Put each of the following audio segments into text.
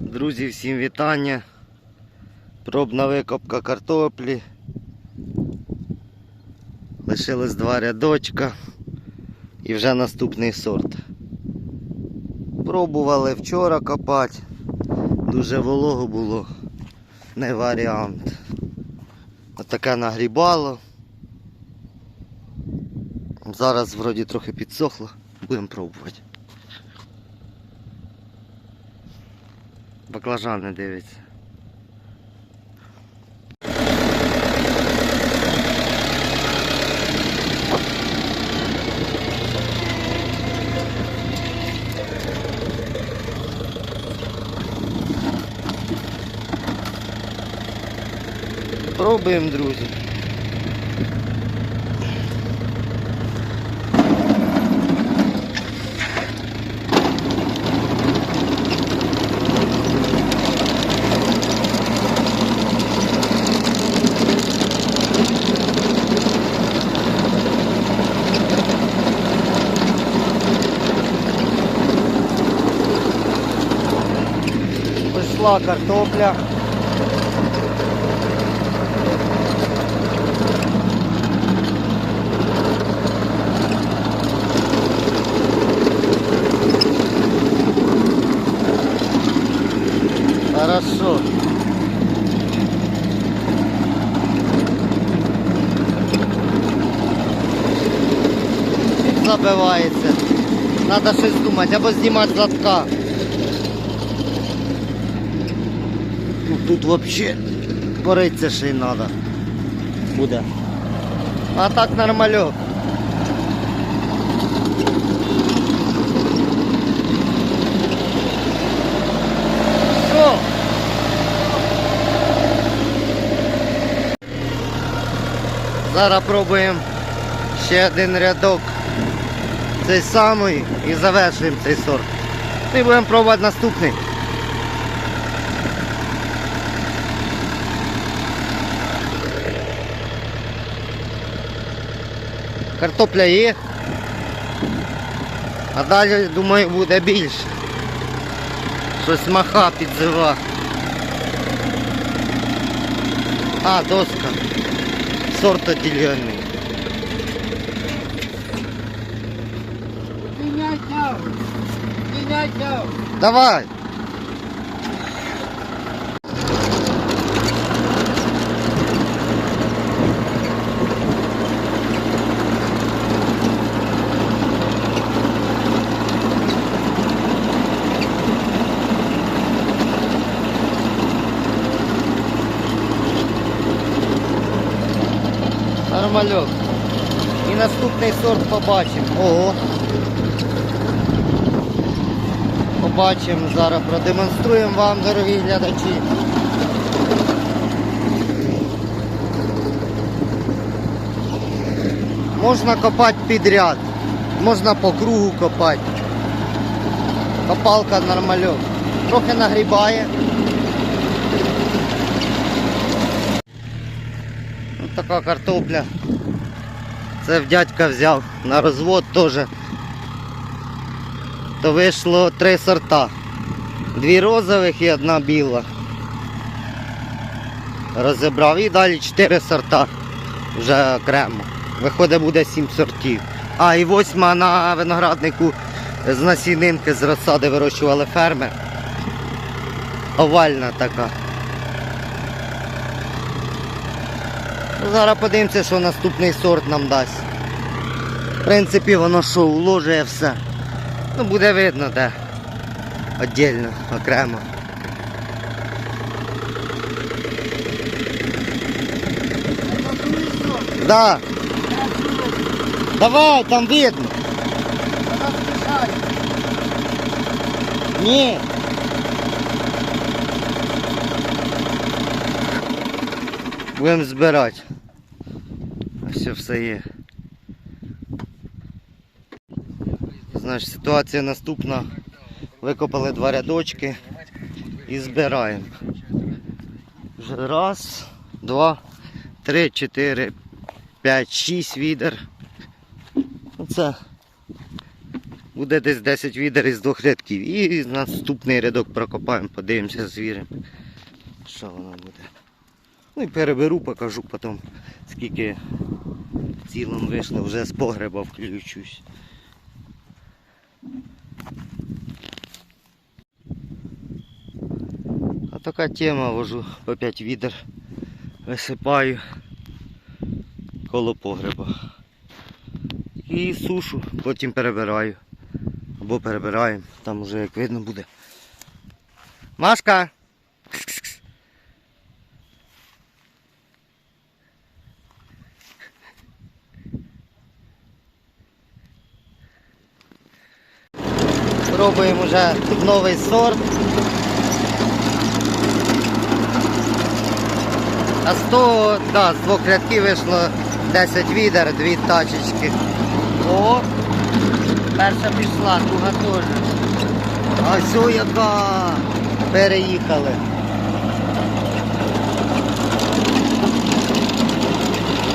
Друзі, всім вітання. Пробна викопка картоплі. Лишилось два рядочка і вже наступний сорт. Пробували вчора копати. Дуже волого було. Не варіант. Отаке нагрібало. Зараз вроді трохи підсохло. Будемо пробувати. Баклажани дивиться. Пробуємо, друзі. Пішла картопля. Хорошо. Забивається. Надо щось думати, або знімати з лотка. Тут вообще пориться ще й надо. Буде. А так нормальок. Зараз пробуємо ще один рядок цей самий і завершуємо цей сорт. І будемо пробувати наступний. Картопля є. А далі, думаю, буде більше. Щось маха підзива. А, доска. Сорт отділений. Менять надо. Менять надо. Давай. Нормальок. І наступний сорт побачимо. Ого. Побачимо зараз, продемонструємо вам, дорогі глядачі. Можна копати підряд, можна по кругу копати. Копалка нормальок. Трохи нагрібає. Ось така картопля. Це в дядька взяв на розвод теж то вийшло три сорта. Дві розових і одна біла. Розібрав і далі чотири сорта вже окремо. Виходить буде сім сортів. А, і восьма на винограднику з насінинки з розсади вирощували фермер. Овальна така. Зараз подивимося, що наступний сорт нам дасть. В принципі, воно що, уложує все. Ну, буде видно, де. Отдельно, окремо. Да. Давай, там видно. Ні. Будемо збирати. Все все є. Значить, ситуація наступна. Викопали два рядочки і збираємо. Раз, два, три, чотири, п'ять, шість відер. Оце Буде десь 10 відер із двох рядків. І наступний рядок прокопаємо, подивимося, звіримо, що воно буде. Ну і переберу, покажу потім, скільки в цілому вийшло, вже з погреба включусь. А така тема, вожу по 5 відер, висипаю коло погреба. І сушу, потім перебираю. Або перебираємо, там вже як видно буде. Машка! Пробуємо вже новий сорт. А з того, да, з двох рядків вийшло 10 відер, дві тачечки. О! Перша пішла, друга теж. А все яка переїхали.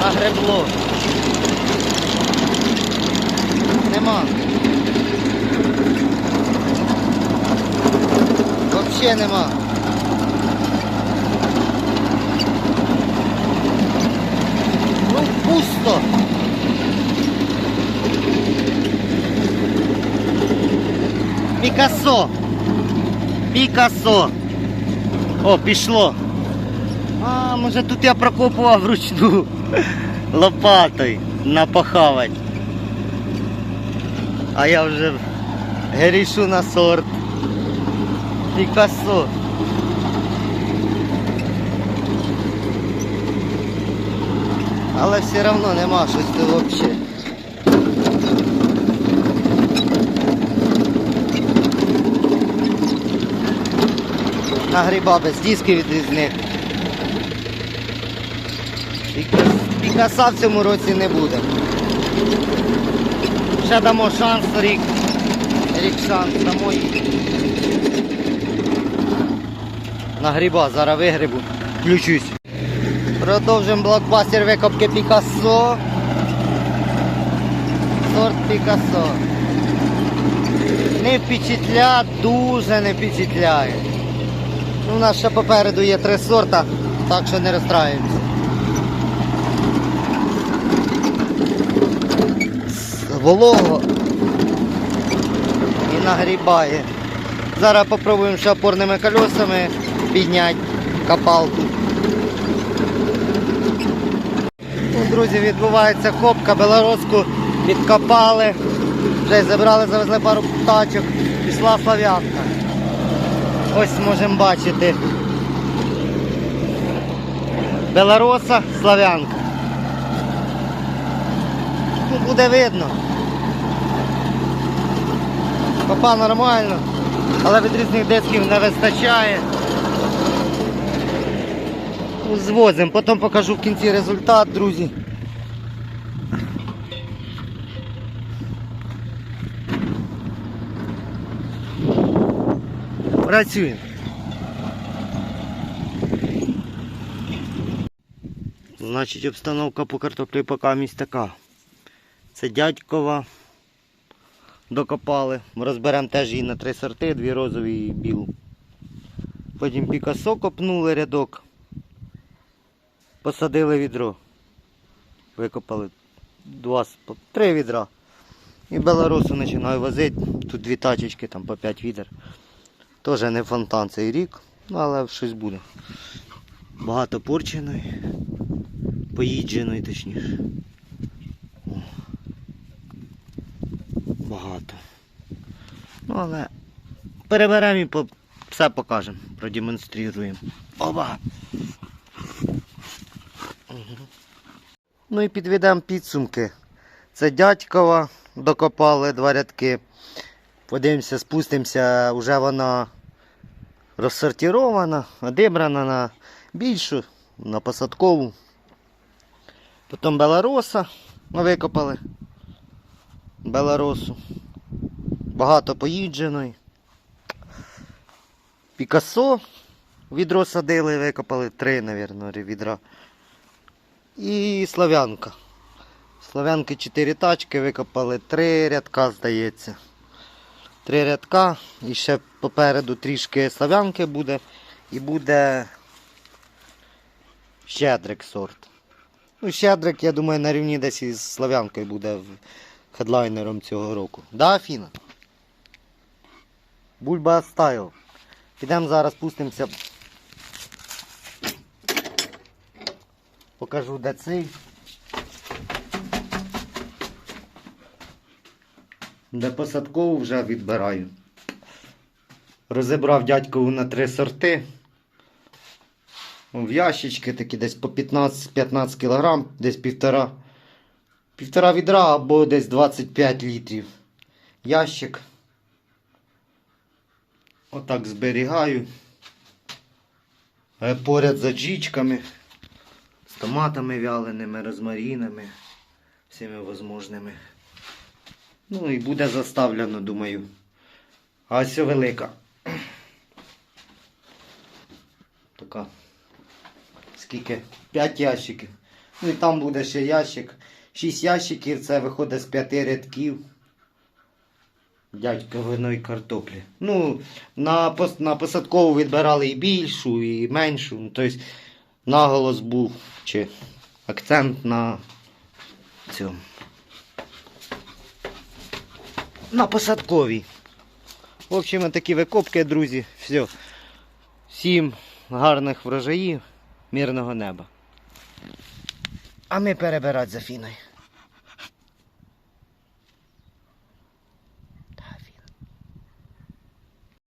Нагребло. Нема. Вообще нема. Ну, пусто. Пікасо. Пікасо. О, пішло. А, може тут я прокопував вручну лопатою напахавать. А я вже грішу на сорт. Пікасо. Але все одно нема щось взагалі. На гриба без диски від різних. Піка- Пікаса в цьому році не буде. Ще дамо шанс рік. Рік шанс дамо їй. На гриба, зараз вигрибу. Включусь. Продовжуємо блокбастер викопки Пікассо. Сорт Пікассо. Не впечатля, дуже не впечатляє. Ну, у нас ще попереду є три сорта, так що не розстраюємося. Волого і нагрібає. Зараз попробуємо ще опорними колесами підняти копалку. Ну, друзі, відбувається копка, белоруску підкопали, вже забрали, завезли пару тачок, пішла слав'янка. Ось можемо бачити. Белороса, слав'янка. Ну, буде видно. Копа нормально, але від різних дисків не вистачає. Звозимо, потім покажу в кінці результат, друзі. Працюємо. Значить, обстановка по картоплі поки місць така. Це дядькова. Докопали. Розберемо теж її на три сорти, дві розові і білу. Потім пікасо копнули рядок. Посадили відро. Викопали два, три відра. І белорусу починаю возити. Тут дві тачечки, там по 5 відер. Теж не фонтан цей рік, ну, але щось буде. Багато порченої, поїдженої точніше. Багато. Ну але переберемо і все покажемо, продемонструємо. Оба! Ну і підведемо підсумки. Це дядькова, докопали два рядки. Подивимося, спустимося, вже вона розсортирована, одібрана на більшу, на посадкову. Потім белороса ми викопали. Белоросу. Багато поїдженої. Пікасо відро садили, викопали три, мабуть, відра. І слав'янка. Слав'янки чотири тачки, викопали три рядка, здається. Три рядка. І ще попереду трішки славянки буде. І буде щедрик сорт. Ну, щедрик, я думаю, на рівні десь із славянкою буде хедлайнером цього року. Да, Афіна? Бульба стайл. Підемо зараз спустимося. Покажу, де цей. Де посадкову вже відбираю. Розібрав дядькову на три сорти. В ящички такі десь по 15-15 кг, десь півтора. Півтора відра або десь 25 літрів. Ящик. Отак зберігаю. Е, Поряд з аджічками, з томатами вяленими, розмарінами, всіми возможними. Ну і буде заставлено, думаю. А ось велика. Така. Скільки? 5 ящиків. Ну і там буде ще ящик. 6 ящиків, це виходить з 5 рядків. Дядька виної картоплі. Ну, на, на посадкову відбирали і більшу, і меншу. Тобто наголос був чи акцент на цьому. На посадковій. В общем, такі викопки, друзі. Все. Всім гарних врожаїв, мирного неба. А ми перебирати за фіною.